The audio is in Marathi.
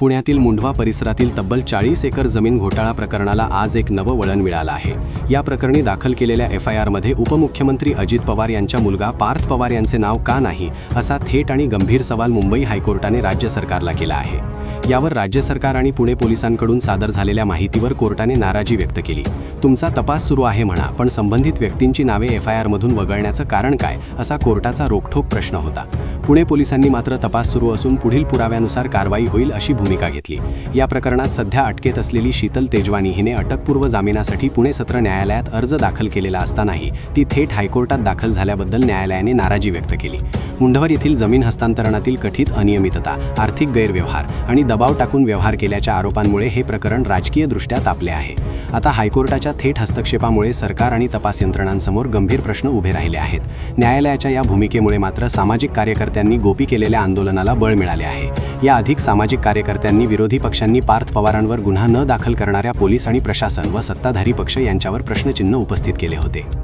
पुण्यातील मुंढवा परिसरातील तब्बल चाळीस एकर जमीन घोटाळा प्रकरणाला आज एक नवं वळण मिळालं आहे. या प्रकरणी दाखल केलेल्या एफ आय आरमध्ये उपमुख्यमंत्री अजित पवार यांच्या मुलगा पार्थ पवार यांचे नाव का नाही असा थेट आणि गंभीर सवाल मुंबई हायकोर्टाने राज्य सरकारला केला आहे. यावर राज्य सरकार आणि पुणे पोलिसांकडून सादर झालेल्या माहितीवर कोर्टाने नाराजी व्यक्त केली. तुमचा तपास सुरू आहे म्हणा पण संबंधित व्यक्तींची नावे एफ आय आरमधून वगळण्याचं कारण काय असा कोर्टाचा रोखठोक प्रश्न होता. पुणे पोलिसांनी मात्र तपास सुरू असून पुढील पुराव्यानुसार कारवाई होईल अशी भूमिका घेतली. या प्रकरणात सध्या अटकेत असलेली शीतल तेजवानी हिने अटकपूर्व जामिनासाठी पुणे सत्र न्यायालयात अर्ज दाखल केलेला असतानाही ती थेट हायकोर्टात दाखल झाल्याबद्दल न्यायालयाने नाराजी व्यक्त केली. मुंढवर येथील जमीन हस्तांतरणातील कथित अनियमितता आर्थिक गैरव्यवहार आणि दबाव टाकून व्यवहार केल्याच्या आरोपांमुळे हे प्रकरण राजकीयदृष्ट्या तापले आहे. आता हायकोर्टाच्या थेट हस्तक्षेपामुळे सरकार आणि तपास यंत्रणांसमोर गंभीर प्रश्न उभे राहिले आहेत. न्यायालयाच्या या भूमिकेमुळे मात्र सामाजिक कार्यकर्ते कार्यकर्त्यांनी गोपी केलेल्या आंदोलनाला बळ मिळाले आहे. या अधिक सामाजिक कार्यकर्त्यांनी विरोधी पक्षांनी पार्थ पवारांवर गुन्हा न दाखल करणाऱ्या पोलीस आणि प्रशासन व सत्ताधारी पक्ष यांच्यावर प्रश्नचिन्ह उपस्थित केले होते.